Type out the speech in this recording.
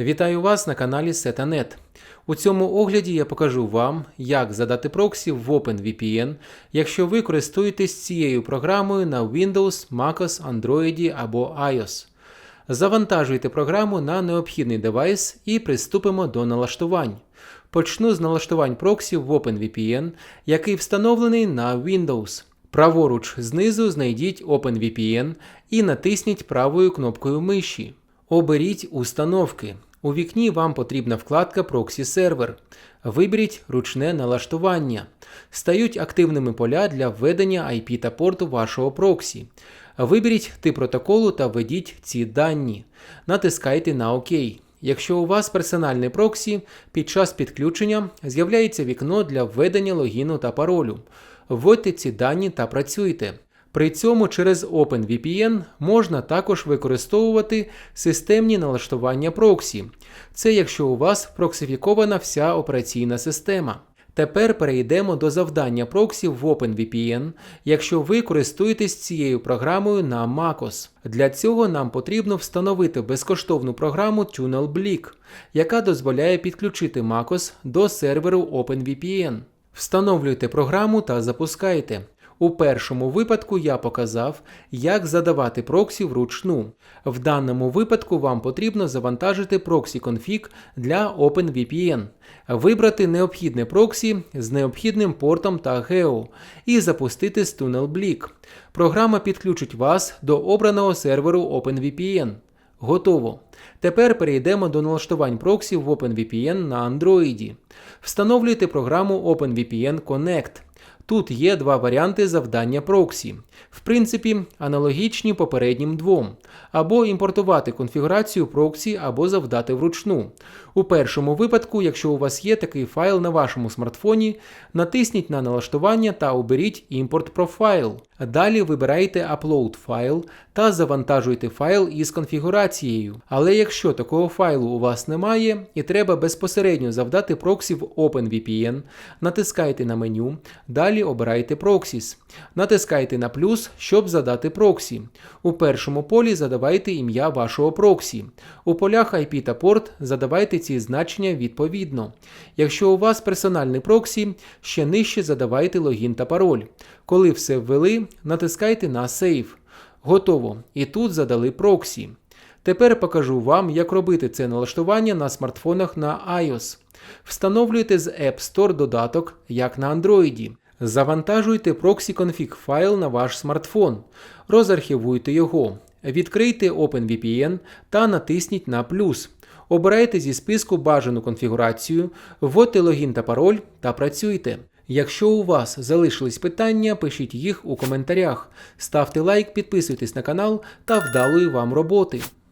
Вітаю вас на каналі Setanet. У цьому огляді я покажу вам, як задати проксі в OpenVPN, якщо ви користуєтесь цією програмою на Windows, MacOS, Android або iOS. Завантажуйте програму на необхідний девайс і приступимо до налаштувань. Почну з налаштувань проксі в OpenVPN, який встановлений на Windows. Праворуч знизу знайдіть OpenVPN і натисніть правою кнопкою миші. Оберіть установки. У вікні вам потрібна вкладка Proxy Server. Виберіть ручне налаштування. Стають активними поля для введення IP та порту вашого проксі. Виберіть тип протоколу та введіть ці дані. Натискайте на ОК. Якщо у вас персональний проксі, під час підключення з'являється вікно для введення логіну та паролю. Вводьте ці дані та працюйте. При цьому через OpenVPN можна також використовувати системні налаштування проксі. Це якщо у вас проксифікована вся операційна система. Тепер перейдемо до завдання проксі в OpenVPN, якщо ви користуєтесь цією програмою на MacOS. Для цього нам потрібно встановити безкоштовну програму TunnelBleak, яка дозволяє підключити MacOS до серверу OpenVPN. Встановлюйте програму та запускайте. У першому випадку я показав, як задавати проксі вручну. В даному випадку вам потрібно завантажити проксі конфіг для OpenVPN, вибрати необхідне проксі з необхідним портом та гео і запустити з TunnelBleak. Програма підключить вас до обраного серверу OpenVPN. Готово. Тепер перейдемо до налаштувань проксі в OpenVPN на Android. Встановлюйте програму OpenVPN Connect. Тут є два варіанти завдання проксі. В принципі, аналогічні попереднім двом. Або імпортувати конфігурацію проксі, або завдати вручну. У першому випадку, якщо у вас є такий файл на вашому смартфоні, натисніть на налаштування та оберіть імпорт профайл. Далі вибирайте Upload файл та завантажуйте файл із конфігурацією. Але якщо такого файлу у вас немає і треба безпосередньо завдати проксі в OpenVPN, натискайте на меню, далі обирайте Proxies. Натискайте на плюс, щоб задати проксі. У першому полі задавайте ім'я вашого проксі. У полях IP та порт задавайте ці значення відповідно. Якщо у вас персональний проксі, ще нижче задавайте логін та пароль. Коли все ввели, натискайте на Save. Готово. І тут задали проксі. Тепер покажу вам, як робити це налаштування на смартфонах на iOS. Встановлюйте з App Store додаток, як на Android. Завантажуйте proxy config файл на ваш смартфон, розархівуйте його, відкрийте OpenVPN та натисніть на плюс. Обирайте зі списку бажану конфігурацію, вводьте логін та пароль та працюйте. Якщо у вас залишились питання, пишіть їх у коментарях. Ставте лайк, підписуйтесь на канал та вдалої вам роботи.